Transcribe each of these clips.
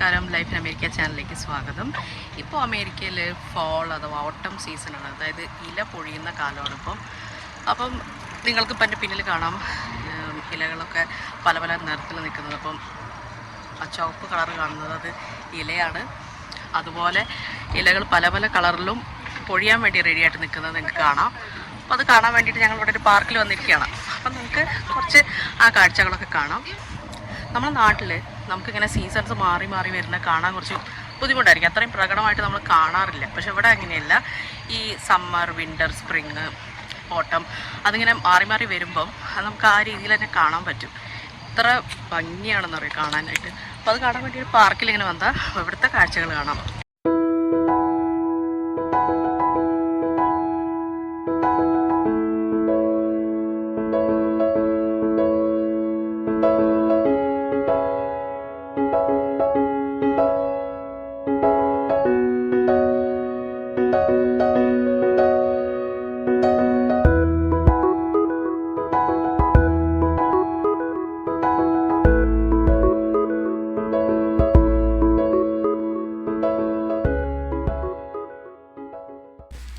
നമസ്കാരം. Life in America ചാനലിലേക്ക് സ്വാഗതം. ഇപ്പോൾ അമേരിക്കയിൽ ഫോൾ അഥവാ ഓട്ടം സീസണാണ് അതായത് ഇല പൊഴിയുന്ന കാലമാണ് ഇപ്പം. അപ്പം നിങ്ങൾക്ക് ഇപ്പം എന്റെ പിന്നിൽ കാണാം ഇലകളൊക്കെ പല പല നിറത്തിൽ നിൽക്കുന്നത്. അപ്പം ആ ചുവപ്പ് കളർ കാണുന്നത് അത് ഇലയാണ്. അതുപോലെ ഇലകൾ പല പല കളറിലും പൊഴിയാൻ വേണ്ടി റെഡിയായിട്ട് നിൽക്കുന്നത് നിങ്ങൾക്ക് കാണാം. അപ്പോൾ അത് കാണാൻ വേണ്ടിയിട്ട് ഞങ്ങൾ ഇവിടെ ഒരു പാർക്കിൽ വന്നിരിക്കുകയാണ്. അപ്പം നിങ്ങൾക്ക് കുറച്ച് ആ കാഴ്ചകളൊക്കെ കാണാം. നമ്മുടെ നാട്ടിൽ നമുക്കിങ്ങനെ സീസൺസ് മാറി മാറി വരുന്ന കാണാൻ കുറച്ച് ബുദ്ധിമുട്ടായിരിക്കും. അത്രയും പ്രകടമായിട്ട് നമ്മൾ കാണാറില്ല. പക്ഷെ ഇവിടെ അങ്ങനെയല്ല. ഈ സമ്മർ വിന്റർ സ്പ്രിങ് ഓട്ടം അതിങ്ങനെ മാറി മാറി വരുമ്പം അത് നമുക്ക് ആ രീതിയിൽ തന്നെ കാണാൻ പറ്റും. ഇത്ര ഭംഗിയാണെന്ന് കാണാനായിട്ട്. അപ്പോൾ അത് കാണാൻ വേണ്ടി ഒരു പാർക്കിൽ ഇങ്ങനെ വന്നാൽ ഇവിടുത്തെ കാഴ്ചകൾ കാണാം.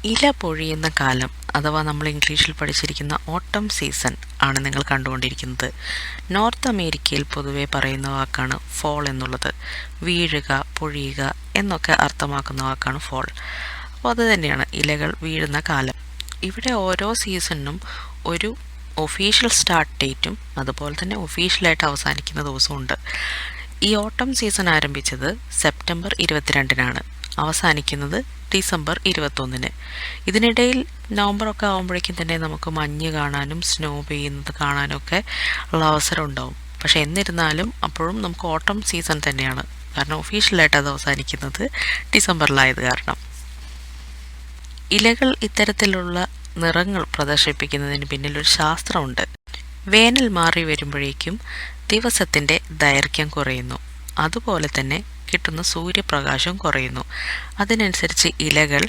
ഇല പൊഴിയുന്ന കാലം അഥവാ നമ്മൾ ഇംഗ്ലീഷിൽ പഠിച്ചിരിക്കുന്ന ഓട്ടം സീസൺ ആണ് നിങ്ങൾ കണ്ടുകൊണ്ടിരിക്കുന്നത്. നോർത്ത് അമേരിക്കയിൽ പൊതുവെ പറയുന്ന വാക്കാണ് ഫോൾ എന്നുള്ളത്. വീഴുക പൊഴിയുക എന്നൊക്കെ അർത്ഥമാക്കുന്ന വാക്കാണ് ഫോൾ അപ്പോൾ അത് തന്നെയാണ് ഇലകൾ വീഴുന്ന കാലം. ഇവിടെ ഓരോ സീസണിനും ഒരു ഒഫീഷ്യൽ സ്റ്റാർട്ട് ഡേറ്റും അതുപോലെ തന്നെ ഒഫീഷ്യലായിട്ട് അവസാനിക്കുന്ന ദിവസമുണ്ട് ഈ ഓട്ടം സീസൺ ആരംഭിച്ചത് സെപ്റ്റംബർ ഇരുപത്തിരണ്ടിനാണ്. അവസാനിക്കുന്നത് ഡിസംബർ ഇരുപത്തൊന്നിന്. ഇതിനിടയിൽ നവംബറൊക്കെ ആകുമ്പോഴേക്കും തന്നെ നമുക്ക് മഞ്ഞ് കാണാനും സ്നോ പെയ്യുന്നത് കാണാനും ഒക്കെ ഉള്ള അവസരം ഉണ്ടാവും. പക്ഷെ എന്നിരുന്നാലും അപ്പോഴും നമുക്ക് ഓട്ടം സീസൺ തന്നെയാണ്. കാരണം ഒഫീഷ്യലായിട്ട് അത് അവസാനിക്കുന്നത് ഡിസംബറിലായത് കാരണം. ഇലകൾ ഇത്തരത്തിലുള്ള നിറങ്ങൾ പ്രദർശിപ്പിക്കുന്നതിന് പിന്നിൽ ഒരു ശാസ്ത്രമുണ്ട്. വേനൽ മാറി വരുമ്പോഴേക്കും ദിവസത്തിന്റെ ദൈർഘ്യം കുറയുന്നു. അതുപോലെ തന്നെ കിട്ടുന്ന സൂര്യപ്രകാശം കുറയുന്നു. അതിനനുസരിച്ച് ഇലകൾ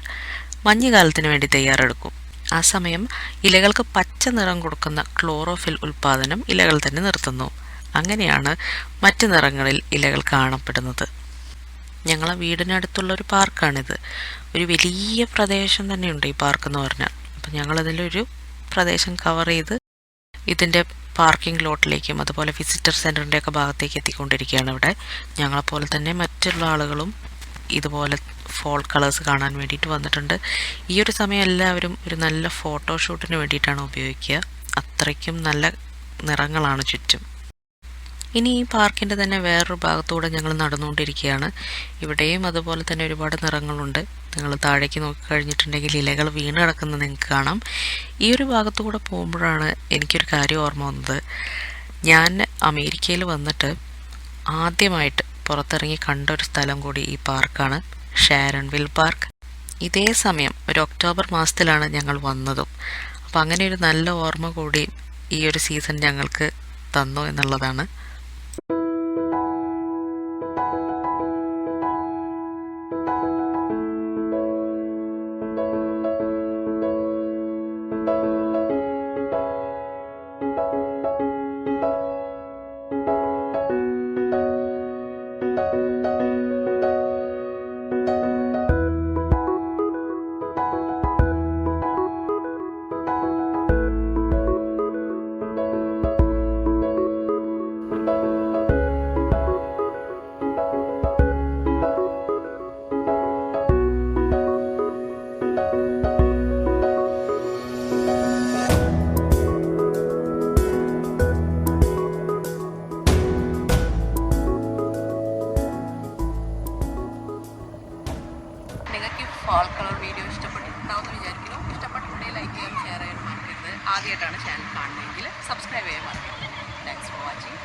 മഞ്ഞുകാലത്തിന് വേണ്ടി തയ്യാറെടുക്കും. ആ സമയം ഇലകൾക്ക് പച്ച നിറം കൊടുക്കുന്ന ക്ലോറോഫിൽ ഉൽപ്പാദനം ഇലകൾ തന്നെ നിർത്തുന്നു. അങ്ങനെയാണ് മറ്റു നിറങ്ങളിൽ ഇലകൾ കാണപ്പെടുന്നത്. ഞങ്ങളെ വീടിനടുത്തുള്ള ഒരു പാർക്കാണിത്. ഒരു വലിയ പ്രദേശം തന്നെയുണ്ട് ഈ പാർക്ക് എന്ന് പറഞ്ഞാൽ. അപ്പം ഞങ്ങളതിലൊരു പ്രദേശം കവർ ചെയ്ത് ഇതിന്റെ പാർക്കിംഗ് ലോട്ടിലേക്കും അതുപോലെ വിസിറ്റർ സെന്ററിന്റെ ഒക്കെ ഭാഗത്തേക്ക് എത്തിക്കൊണ്ടിരിക്കുകയാണ് ഇവിടെ. ഞങ്ങളെപ്പോലെ തന്നെ മറ്റുള്ള ആളുകളും ഇതുപോലെ ഫോൾ കളേഴ്സ് കാണാൻ വേണ്ടിയിട്ട് വന്നിട്ടുണ്ട്. ഈ ഒരു സമയം എല്ലാവരും ഒരു നല്ല ഫോട്ടോഷൂട്ടിന് വേണ്ടിയിട്ടാണ് ഉപയോഗിക്കുക. അത്രയ്ക്കും നല്ല നിറങ്ങളാണ് ചുറ്റും. ഇനി ഈ പാർക്കിന്റെ തന്നെ വേറൊരു ഭാഗത്തൂടെ ഞങ്ങൾ നടന്നുകൊണ്ടിരിക്കുകയാണ്. ഇവിടെയും അതുപോലെ തന്നെ ഒരുപാട് നിറങ്ങളുണ്ട്. നിങ്ങൾ താഴേക്ക് നോക്കി കഴിഞ്ഞിട്ടുണ്ടെങ്കിൽ ഇലകൾ വീണ് കിടക്കുന്നത് നിങ്ങൾക്ക് കാണാം. ഈ ഒരു ഭാഗത്തുകൂടെ പോകുമ്പോഴാണ് എനിക്കൊരു കാര്യം ഓർമ്മ വന്നത്. ഞാൻ അമേരിക്കയിൽ വന്നിട്ട് ആദ്യമായിട്ട് പുറത്തിറങ്ങി കണ്ട ഒരു സ്ഥലം കൂടി ഈ പാർക്കാണ് ഷാരൺവിൽ പാർക്ക്. ഇതേ സമയം ഒരു ഒക്ടോബർ മാസത്തിലാണ് ഞങ്ങൾ വന്നതും. അപ്പം അങ്ങനെ ഒരു നല്ല ഓർമ്മ കൂടി ഈ ഒരു സീസൺ ഞങ്ങൾക്ക് തന്നു എന്നുള്ളതാണ്. ഫാൾ കളർ വീഡിയോ ഇഷ്ടപ്പെട്ടിട്ടുണ്ടാവുമെന്ന് വിചാരിക്കുന്നു. ഇഷ്ടപ്പെട്ടിട്ടുണ്ടെങ്കിൽ ലൈക്ക് ചെയ്യാനും ഷെയർ ചെയ്യാനും മറക്കരുത്. ആദ്യമായിട്ടാണ് ചാനൽ കാണുന്നതെങ്കിൽ സബ്സ്ക്രൈബ് ചെയ്യാൻ മറക്കരുത്. Thanks for watching